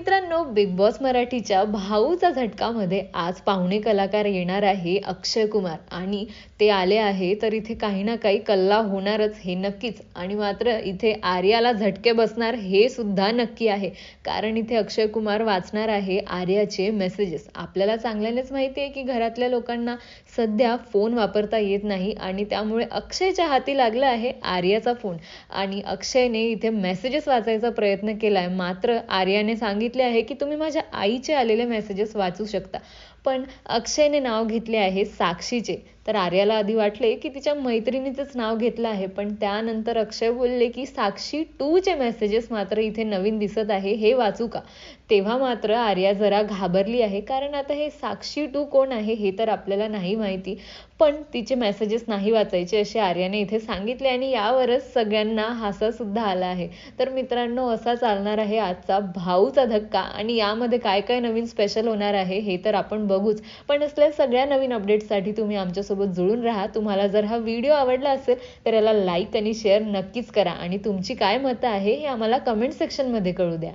मित्रांनो big boss मराठीच्या भाऊचा झटकामध्ये आज पाहुणे कलाकार येणार आहे अक्षय कुमार. आणि ते आले आहे तर इथे काही ना काही कल्ला होणारच हे नक्कीच. आणि मात्र इथे आर्याला झटके बसणार हे सुद्धा नक्की आहे. कारण इथे अक्षय कुमार वाचणार आहे आर्याचे मेसेजेस आपल्याला चांगल्यानेच माहिती आहे की घरातल्या लोकांना सध्या फोन वापरता येत नाही आणि त्यामुळे अक्षयच्या हाती लागला आहे आर्याचा फोन आणि अक्षयने इथे मेसेजेस वाचायचा प्रयत्न केलाय. मात्र आर्याने सांगितलं आहे की तुम्ही माझ्या आईचे आलेले मेसेजेस वाचू शकता. पण अक्षयने नाव घेतले आहे साक्षीचे. तर आर्याला आधी वाटले की तिच्या मैत्रिणीचंच नाव घेतलं आहे. पण त्यानंतर अक्षय बोलले की साक्षी टूचे मेसेजेस मात्र इथे नवीन दिसत आहे. हे वाचू का? तेव्हा मात्र आर्या जरा घाबरली आहे. कारण आता हे साक्षी टू कोण आहे हे तर आपल्याला नाही माहिती. पण तिचे मेसेजेस नाही वाचायचे असे आर्याने इथे सांगितले आणि यावरच सगळ्यांना हासा सुद्धा आला आहे. तर मित्रांनो असा चालणार आहे आजचा भाऊचा धक्का. का आणि यामध्ये काय काय नवीन स्पेशल होणार आहे हे तर आपण बघूच. पण असल्या सगळ्या नवीन अपडेट्ससाठी तुम्ही आमच्यासोबत जुळून राहा. तुम्हाला जर हा व्हिडिओ आवडला असेल तर याला लाईक आणि शेअर नक्कीच करा. आणि तुमची काय मतं आहे हे आम्हाला कमेंट सेक्शनमध्ये कळू द्या.